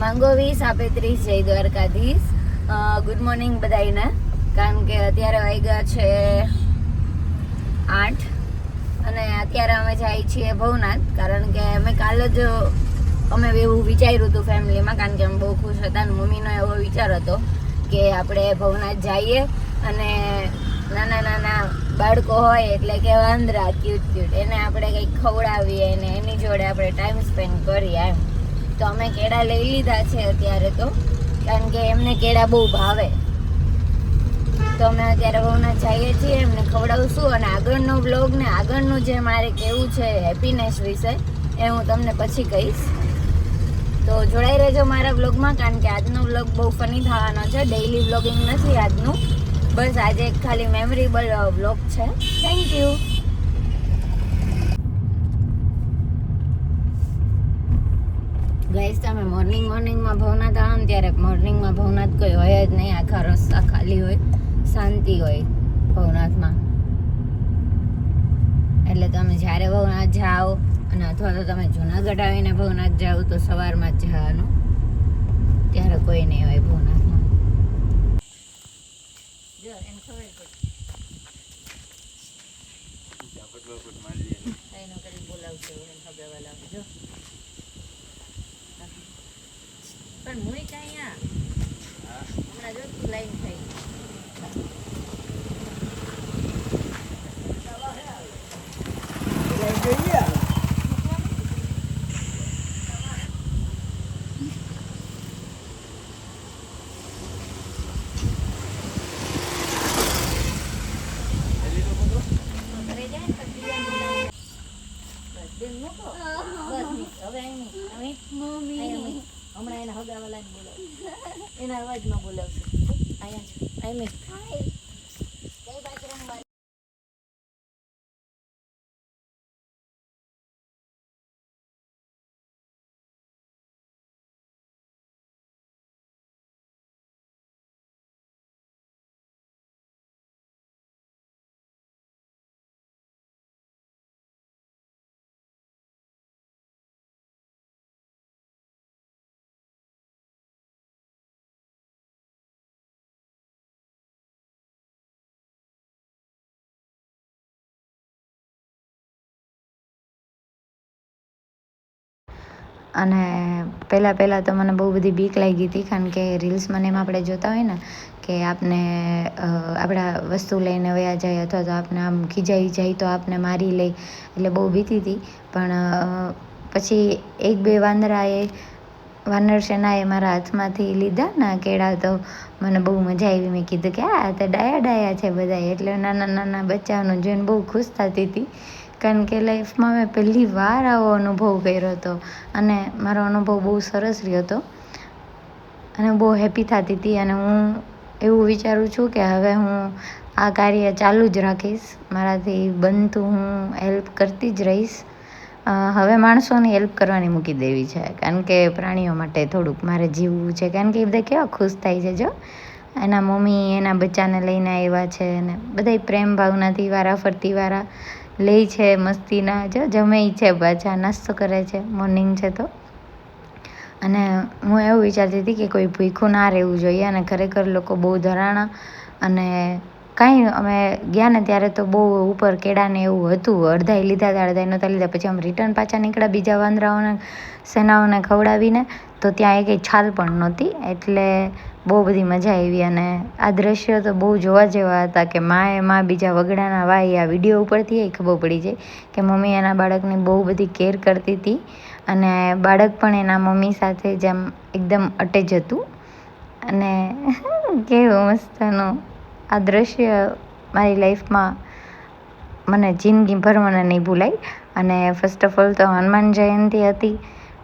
માંગો વીસ, આપે ત્રીસ, જય દ્વારકાધીશ. ગુડ મોર્નિંગ બધાને કારણ કે અત્યારે વાગ્યા છે આઠ. અને અત્યારે અમે જાય છીએ ભવનાથ, કારણ કે અમે કાલે જ અમે એવું વિચાર્યું હતું ફેમિલીમાં, કારણ કે અમે બહુ ખુશ હતા અને મમ્મીનો એવો વિચાર હતો કે આપણે ભવનાથ જઈએ. અને નાના નાના બાળકો હોય એટલે કે વાંદરા ક્યુટ ક્યુટ એને આપણે કંઈક ખવડાવીએ અને એની જોડે આપણે ટાઈમ સ્પેન્ડ કરીએ એમ. તો અમે કેળા લઈ લીધા છે અત્યારે તો. કારણ કે એમને કેળા બહુ ભાવે. તો અમે અત્યારે ભવનાથ જઈએ છીએ, એમને ખવડાવશું અને આગળનો બ્લોગ ને આગળનું જે મારે કેવું છે હેપીનેસ વિશે, એ હું તમને પછી કહીશ. તો જોડાઈ રહેજો મારા બ્લોગમાં કારણ કે આજનો બ્લોગ બહુ ફની થવાનો છે. ડેઈલી બ્લોગિંગ નથી આજનું. બસ આજે એક ખાલી મેમોરેબલ બ્લોગ છે. થેન્ક યુ ગાઈસ તમે મોર્નિંગ મોર્નિંગમાં ભવનાથ આવો ને ત્યારે મોર્નિંગમાં ભવનાથ કોઈ હોય જ નહીં આખા રસ્તા ખાલી હોય શાંતિ હોય ભવનાથમાં. એટલે તમે જ્યારે ભવનાથ જાઓ અને અથવા તો તમે જુનાગઢ આવીને ભવનાથ જાઓ તો સવારમાં જ જવાનું. ત્યારે કોઈ નહીં હોય ભવનાથમાં. જો એને ખબર પડી. કઈ ન કરી બોલાવશે એને ખબર બોલાવશે જો પણ મુઈ કાંઈ આ હમણાં જો તું લાઈન થઈ ઘરે જાય ને પછી બીજાને બોલાવે. બસ બેન મૂકો. Bus miss. હવે અહીં મિસ. અહીં અહીંયા મિસ. હમણાં એના હગાવાલાને બોલાવો. એના અવાજમાં બોલાવશે અહીંયા છે અહીં મિસ. જય બજરંગ અને પહેલાં પહેલાં તો મને બહુ બધી બીક લાગી હતી, કારણ કે રીલ્સમાં ને એમાં આપણે જોતા હોય ને, કે આપને આપણા વસ્તુ લઈને વયા જાય અથવા તો આપને આમ ખીજાઈ જાય તો આપને મારી લે, એટલે બહુ બીતી હતી. પણ પછી એક બે વાંદરાએ, વાનર સેનાએ મારા હાથમાંથી લીધા ના કેળા તો મને બહુ મજા આવી. મેં કીધું કે આ તો ડાયા ડાયા છે બધા એટલે નાના નાના બચ્ચાઓનું જોઈને બહુ ખુશ થતી હતી. કારણ કે લાઈફમાં મેં પહેલી વાર આવો અનુભવ કર્યો હતો અને મારો અનુભવ બહુ સરસ રહ્યો હતો. અને બહુ હેપી થતી હતી અને હું એવું વિચારું છું કે હવે હું આ કાર્ય ચાલુ જ રાખીશ. મારાથી બનતું હું હેલ્પ કરતી જ રહીશ. હવે માણસોને હેલ્પ કરવાની મૂકી દેવી છે. કારણ કે પ્રાણીઓ માટે થોડુંક મારે જીવવું છે. કારણ કે એ બધા કેવા ખુશ થાય છે જો. એના મમ્મી, એના બચ્ચાને લઈને આવ્યા છે અને બધાય પ્રેમ ભાવનાથી વારા ફરતી વારા લે છે, મસ્તીના જો, જમે છે પાછા નાસ્તો કરે છે મોર્નિંગ છે તો. અને હું એવું વિચારતી હતી કે કોઈ ભૂખ્યું ના રહેવું જોઈએ અને ખરેખર લોકો બહુ ધરાણા અને કાંઈ અમે ગયા ને ત્યારે તો બહુ ઉપર કેળાને એવું હતું, અડધાય લીધા હતા, અડધાય નહોતા લીધા. પછી અમે રિટર્ન પાછા નીકળ્યા બીજા વાંદરાઓને, સેનાઓને ખવડાવીને. તો ત્યાં એ કંઈ છાલ પણ નહોતી, એટલે બહુ બધી મજા આવી. અને આ દ્રશ્યો તો બહુ જોવા જેવા હતા કે માએ મા બીજા વગડાના વાય, આ વીડિયો ઉપરથી એ ખબર પડી જાય કે મમ્મી એના બાળકની બહુ બધી કેર કરતી હતી. અને બાળક પણ એના મમ્મી સાથે જેમ એકદમ અટેચ હતું. અને કેવું મસ્તનું. આ દ્રશ્ય મારી લાઈફમાં મને જિંદગીભર મને નહીં ભૂલાય. અને ફર્સ્ટ ઓફ ઓલ તો હનુમાન જયંતિ હતી,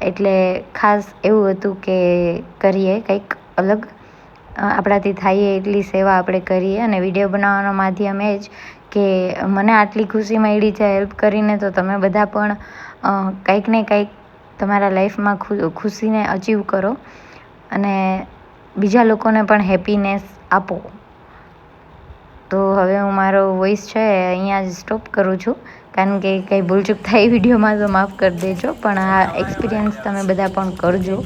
એટલે ખાસ એવું હતું કે કરીએ કંઈક અલગ. આપણાથી થાય એટલી સેવા આપણે કરીએ અને વીડિયો બનાવવાનો માધ્યમ એ જ કે મને આટલી ખુશી મળી છે હેલ્પ કરીને તો તમે બધા પણ કંઈક ને કંઈક તમારા લાઈફમાં ખુશીને અચીવ કરો અને બીજા લોકોને પણ હેપીનેસ આપો. તો હવે હું મારો વોઇસ છે અહીંયા જ સ્ટોપ કરું છું. કારણ કે કંઈ ભૂલચૂક થાય વિડીયોમાં તો માફ કરી દેજો. પણ આ એક્સપિરિયન્સ તમે બધા પણ કરજો.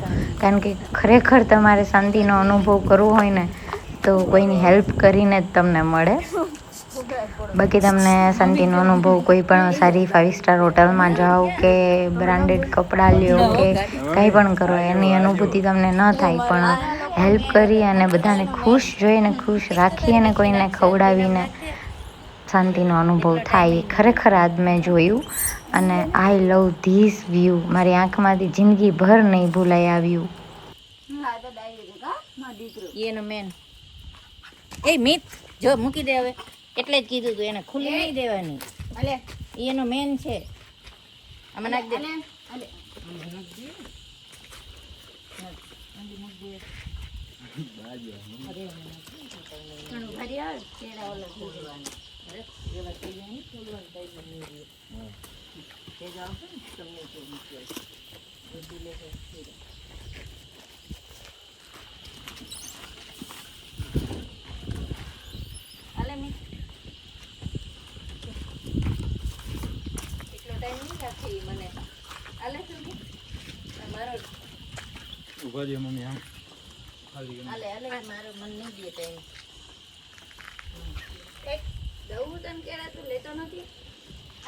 કારણ કે ખરેખર તમારે શાંતિનો અનુભવ કરવો હોય ને, તો કોઈની હેલ્પ કરીને જ તમને મળે. બાકી તમને શાંતિનો અનુભવ કોઈ પણ સારી ફાઇવ સ્ટાર હોટલમાં જાઓ કે બ્રાન્ડેડ કપડાં લ્યો કે કંઈ પણ કરો, એની અનુભૂતિ તમને ન થાય. પણ હેલ્પ કરી અને બધાને ખુશ જોઈને ખુશ રાખી અને કોઈને ખવડાવીને શાંતિનો અનુભવ થાય એ ખરેખર આજ મેં જોયું. અને આઈ લવ ધીસ વ્યૂ મારી આંખમાંથી જિંદગીભર નહીં ભૂલાઈ આવ્યું. એનો મેન એ મિત જો મૂકી દે હવે. એટલે જ કીધું તું એને ખુલ્લી નહીં દેવાની. એનો મેન છે. આમાં નાખી દે. અલે મિત એટલો ટાઈમ નહીં રાખે મને અલે તું મારો ઊભા છે મમ્મી, આમ ખાલી. અલે અલે મારો મન નહીં દે ટાઈમ એક દઉં તને કેળા તું લેતો નથી?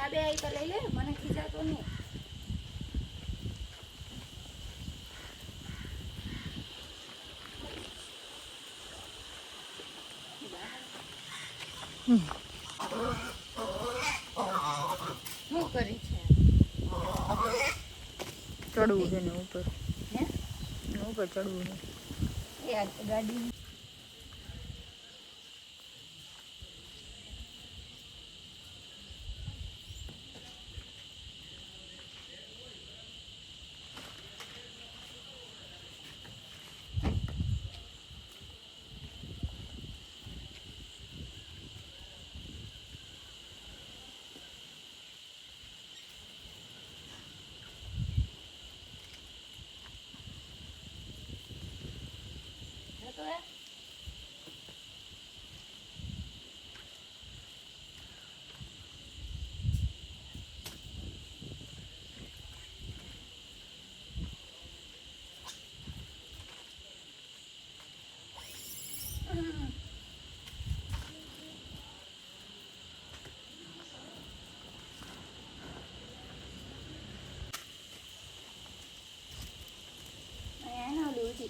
આ બે આઈ તો લઈ લે મને ખીજાતો નહીં. શું કરી છે? ચડવું છે ને ઉપર. હે? ઉપર ચડવું ગાડી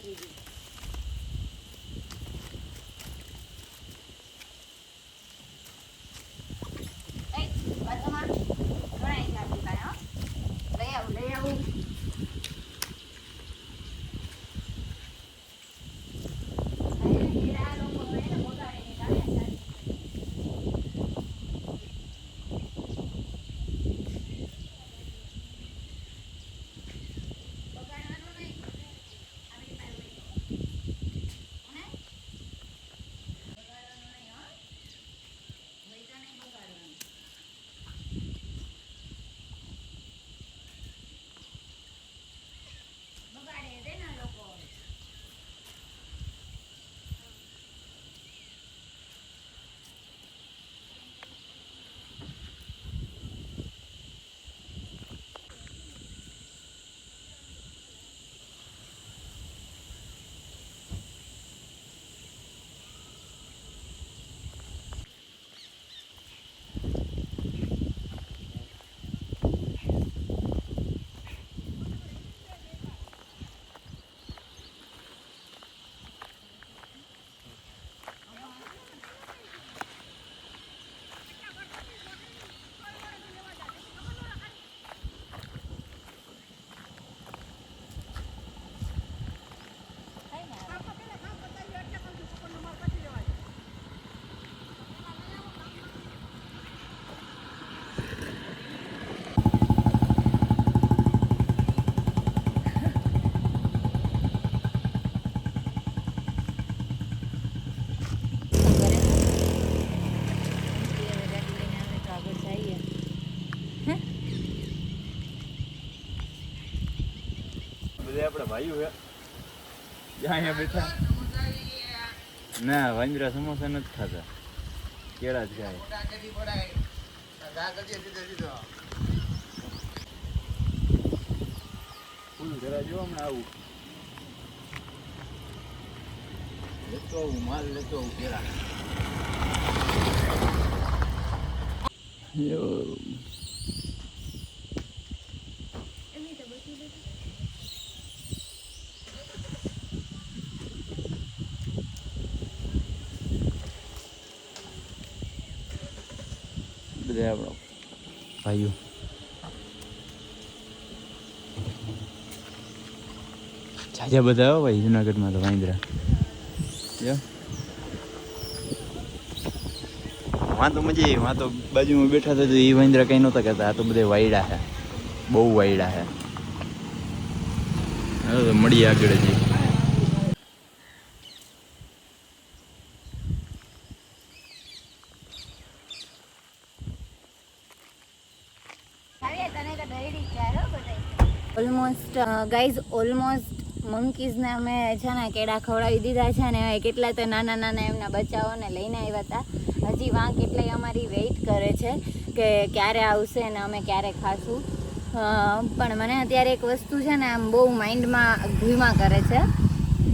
ઓલી ઊંચી થઈ ગઈ એ વર્ગમાં ઘણા છે આપણી પાસે હો લઈ આવું લઈ આવું છે જ્યાં અહીંયા બેઠા. ના વાંદરા સમોસા નથી ખાતા. કેળા જ ખાય. ફૂલ જરા જો હમણાં આવું. લેતો આવું માલ લેતો આવું પેલા બધા આપણો. ભાઈઓ. જાજા બધા હો ભાઈ જુનાગઢમાં તો વાંદરા. વાંધો વાં તો મજા આવી વાં તો બાજુમાં બેઠા હતા તો એ વાંદરા કઈ નહોતા કરતા આ તો બધા વાયડા છે. બહુ વાયડા છે. મળીએ આગળ જઈએ ઓલમોસ્ટ ગાઈઝ ઓલમોસ્ટ મંકીઝને અમે છે ને કેળા ખવડાવી દીધા છે ને કેટલા તો નાના નાના એમના બચ્ચાઓને લઈને આવ્યા હતા. હજી વાં કેટલાય અમારી વેઇટ કરે છે કે ક્યારે આવશે ને અમે ક્યારે ખાશું. પણ મને અત્યારે એક વસ્તુ છે ને આમ બહુ માઇન્ડમાં ઘૂમા કરે છે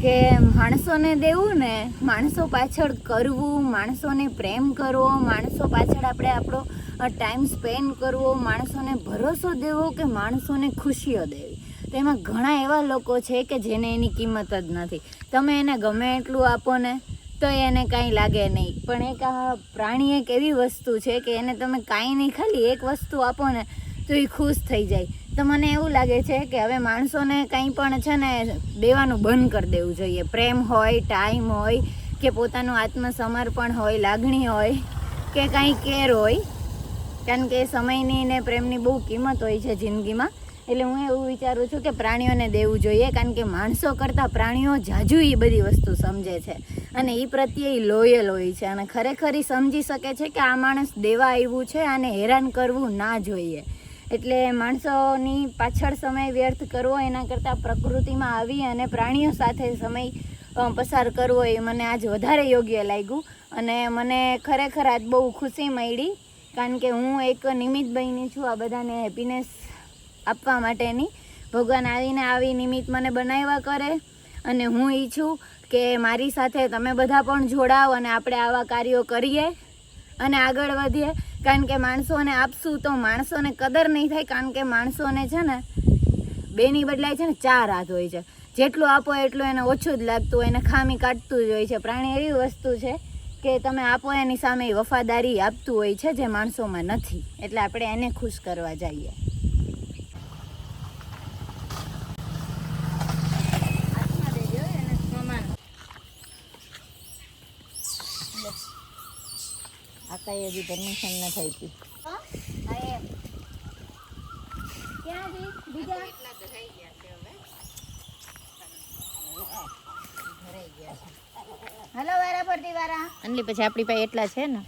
કે માણસોને દેવું ને માણસો પાછળ કરવું, માણસોને પ્રેમ કરવો, માણસો પાછળ આપણે આપણો ટાઈમ સ્પેન્ડ કરવો માણસોને ભરોસો દેવો કે માણસોને ખુશીઓ દેવી? તો એમાં ઘણા એવા લોકો છે કે જેને એની કિંમત જ નથી. તમે એને ગમે એટલું આપો ને, તો એને કાંઈ લાગે નહીં. પણ એક આ પ્રાણી એક એવી વસ્તુ છે કે એને તમે કાંઈ નહીં, ખાલી એક વસ્તુ આપો ને, તો એ ખુશ થઈ જાય. તો મને એવું લાગે છે કે હવે માણસોને કંઈ પણ છે ને, દેવાનું બંધ કરી દેવું જોઈએ. પ્રેમ હોય ટાઈમ હોય, કે પોતાનું આત્મસમર્પણ હોય, લાગણી હોય, કે કાંઈ કેર હોય કારણ કે સમયની ને પ્રેમની બહુ કિંમત હોય છે જિંદગીમાં. એટલે હું એવું વિચારું છું કે પ્રાણીઓને દેવું જોઈએ, કારણ કે માણસો કરતાં પ્રાણીઓ જાજુ એ બધી વસ્તુ સમજે છે. અને એ પ્રત્યે એ લોયલ હોય છે. અને ખરેખર એ સમજી શકે છે કે આ માણસ દેવા આવ્યું છે અને હેરાન કરવું ના જોઈએ. એટલે માણસોની પાછળ સમય વ્યર્થ કરવો, એના કરતાં પ્રકૃતિમાં આવી અને પ્રાણીઓ સાથે સમય પસાર કરવો એ મને આજ વધારે યોગ્ય લાગ્યું. અને મને ખરેખર આજ બહુ ખુશી મળી. કારણ કે હું એક નિમિત્ત બની છું આ બધાને હેપીનેસ આપવા માટેની. ભગવાન આવીને આવી નિમિત્ત મને બનાવ્યા કરે અને હું ઈચ્છું કે મારી સાથે તમે બધા પણ જોડાઓ અને આપણે આવા કાર્યો કરીએ અને આગળ વધીએ. કારણ કે માણસોને આપશું તો માણસોને કદર નહીં થાય, કારણ કે માણસોને છે ને બેની બદલાય છે ને ચાર હાથ હોય છે. જેટલું આપો એટલું એને ઓછું જ લાગતું હોય, એને ખામી કાઢતું જ હોય છે. પ્રાણી એવી વસ્તુ છે કે તમે આપો એની સામે વફાદારી આપતું હોય છે જે માણસોમાં નથી. એટલે આપણે એને ખુશ કરવા જઈએ. આકાએ હજી પરમિશન ન થઈ હતી હલો વારા પડતી વારા. એટલે પછી આપણી પાસે એટલા છે ને.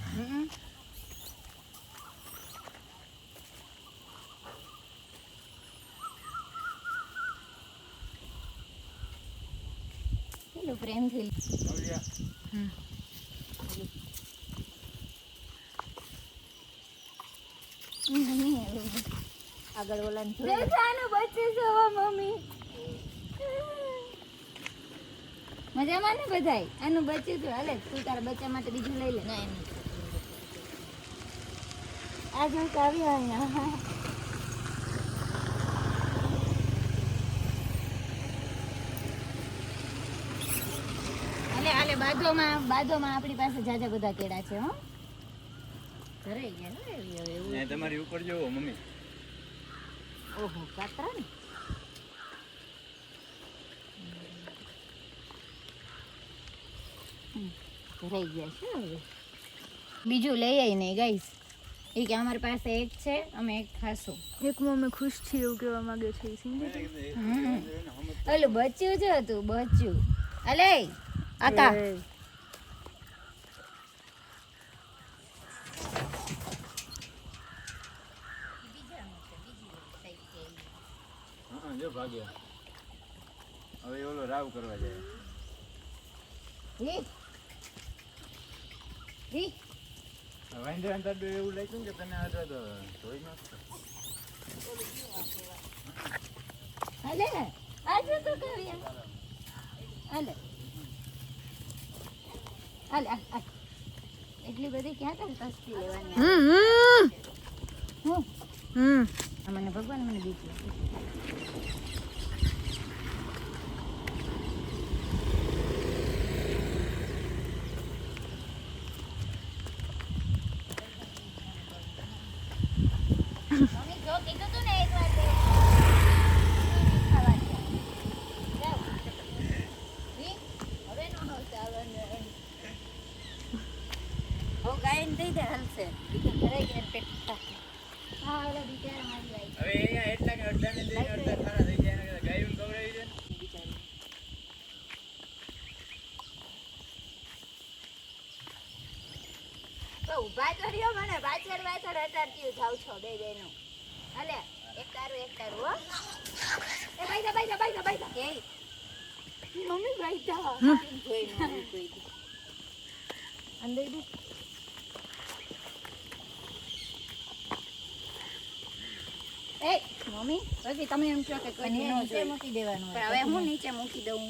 પ્રેમથી આગળ ઓલા મમ્મી. મજામાં ને બધાય? આનું બચ્ચું તો. હાલે તું તારા બચ્ચા માટે બીજું લઈ લે. ના આ જો આવી અહીંયા. બાદોમાં બાજુમાં બાજુમાં આપણી પાસે જાજા બધા કેળા છે હો. ઘરે ગયા તમારી ઉપર જોવો મમ્મી. ઓહો કાતરા ને ભરાઈ ગયા છે હવે બીજું લઈ આવી નહીં ગાઈસ એ કે અમારી પાસે એક છે અમે એક ખાશું એકમાં અમે ખુશ છીએ એવું કહેવા માંગે છે એ સમજે? છે? હમ. ઓલું બચ્યું છે તું બચ્યું. અલે આકા એ, હા જો ભાગ્યા. હવે એ ઓલો રાવ કરવા જાય. રી રી વાંદરા અંતર તો એવું લાગ્યું કે તને આ તો જોઈ નતો હાલે? આજે તો કરીએ હાલે. હાલે. એટલી બધી ક્યાં તારે તસ્તી લેવાની? હમ હમ. હું? હમ. આ મને ભગવાન મને બીક લાગે મમ્મી જો કીધું તું ને એકવાર તે ખાવા દે. જાઓ. વી, હવે નો આવશે આવવાનું. ગાયને દઈ દે હલશે ઘરે ગયા પેટ હા ઓલા બિચારા મારી ગાય હવે અહીંયા એટલા કે અડધા ને દઈને અડધા ખારા થઈ જાય ગાયું ખવડાવી દે ને. તો રહ્યો મને પાછળ પાછળ અટાડતી જાવ છો બે બેનો હાલે એક તારું એક તારું હો એ બાઈ જા. બાઈ જા બાઈ જા. એ મમ્મી બાઈ જા જોઈ નો અંદર એ મમ્મી પછી તમે એમ કહો કે કોઈ દી ન મૂકી દેવાનું પણ હવે હું નીચે મૂકી દઉં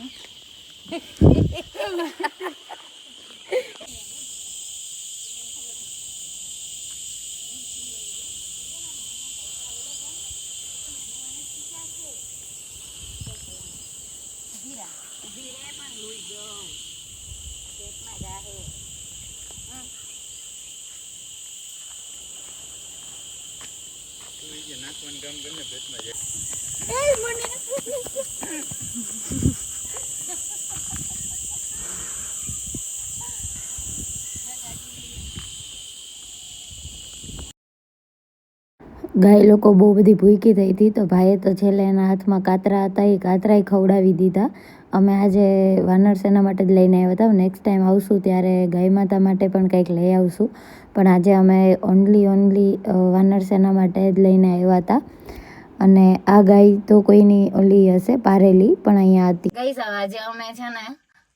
તું ઈ જે નાખવાનું કામ કરીને પેટમાં જાય. ગાય લોકો બહુ બધી ભૂખી થઈ હતી તો ભાઈએ તો છેલ્લે એના હાથમાં કાતરા હતા, એ કાતરાય ખવડાવી દીધા. અમે આજે વાનર સેના માટે જ લઈને આવ્યા હતા. નેક્સ્ટ ટાઈમ આવશું ત્યારે ગાય માતા માટે પણ કંઈક લઈ આવશું. પણ આજે અમે ઓનલી ઓનલી વાનર સેના માટે જ લઈને આવ્યા હતા. અને આ ગાય તો કોઈની ઓલી હશે, પારેલી, પણ અહીંયા હતી. ગઈ સાવ આજે અમે છે ને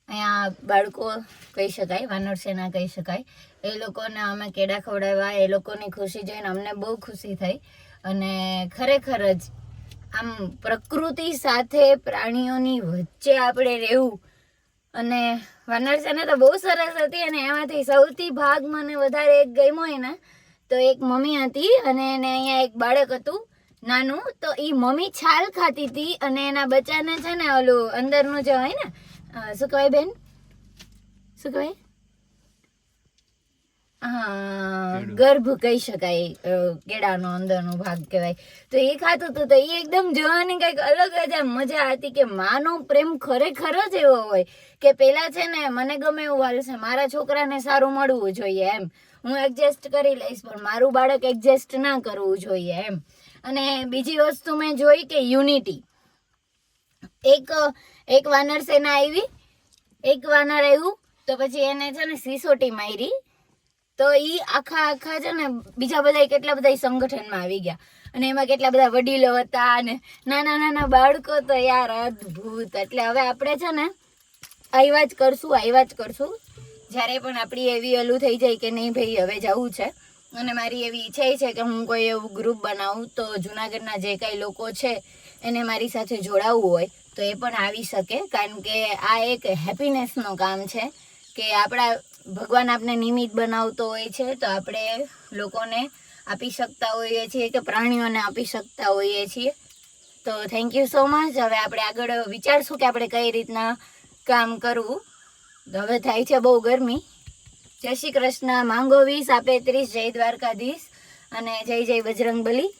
અહીંયા બાળકો કહી શકાય, વાનર સેના કહી શકાય. એ લોકોને અમે કેડા ખવડાવ્યા, એ લોકોની ખુશી જોઈને અમને બહુ ખુશી થઈ. અને ખરેખર જ આમ પ્રકૃતિ સાથે પ્રાણીઓની વચ્ચે આપણે રહેવું અને વાનર સેના તો બહુ સરસ હતી અને એમાંથી સૌથી ભાગ મને વધારે એક ગમ્યો ને તો એક મમ્મી હતી અને એને અહીંયા એક બાળક હતું, નાનું. તો એ મમ્મી છાલ ખાતી હતી અને એના બચ્ચાને છે ને ઓલું અંદરનું જે હોય ને શું કહેવાય બેન? શું કહેવાય? ગર્ભ કહી શકાય કેળાનો અંદરનો ભાગ કહેવાય. તો એ ખાતું હતું તો એ એકદમ જોવાની કંઈક અલગ જ મજા હતી કે માનો પ્રેમ ખરેખર જ એવો હોય કે પેલા છે ને મને ગમે એવું હાલશે મારા છોકરાને સારું મળવું જોઈએ એમ. હું એડજસ્ટ કરી લઈશ પણ મારું બાળક એડજસ્ટ ના કરવું જોઈએ એમ. અને બીજી વસ્તુ મેં જોઈ કે યુનિટી એક એક વાનર સેના આવી એક વાનર આવ્યું તો પછી એને છે ને સિસોટી મારી. તો ઈ આખા આખા છે ને બીજા બધા કેટલા બધા સંગઠનમાં આવી ગયા. અને એમાં કેટલા બધા વડીલો હતા અને નાના નાના બાળકો તો યાર અદ્ભુત. એટલે હવે આપણે છે ને આવ્યા જ કરશું, આવ્યા જ કરશું. જ્યારે પણ આપણી એવી અલું થઈ જાય કે નહીં ભાઈ, હવે જવું છે. અને મારી એવી ઈચ્છા છે કે હું કોઈ એવું ગ્રુપ બનાવું તો જુનાગઢના જે કાંઈ લોકો છે એને મારી સાથે જોડાવવું હોય તો એ પણ આવી શકે. કારણ કે આ એક હેપીનેસનું કામ છે કે આપણા ભગવાન આપને નિમિત્ત બનાવતો હોય છે, તો આપણે લોકોને આપી શકતા હોઈએ છીએ કે પ્રાણીઓને આપી શકતા હોઈએ છીએ. તો થેન્ક યુ સો મચ હવે આપણે આગળ વિચારશું કે આપણે કઈ રીતના કામ કરવું. તો હવે થાય છે બહુ ગરમી. જય શ્રી કૃષ્ણ. માંગો વીસ, આપે ત્રીસ, જય દ્વારકાધીશ. અને જય જય બજરંગ બલી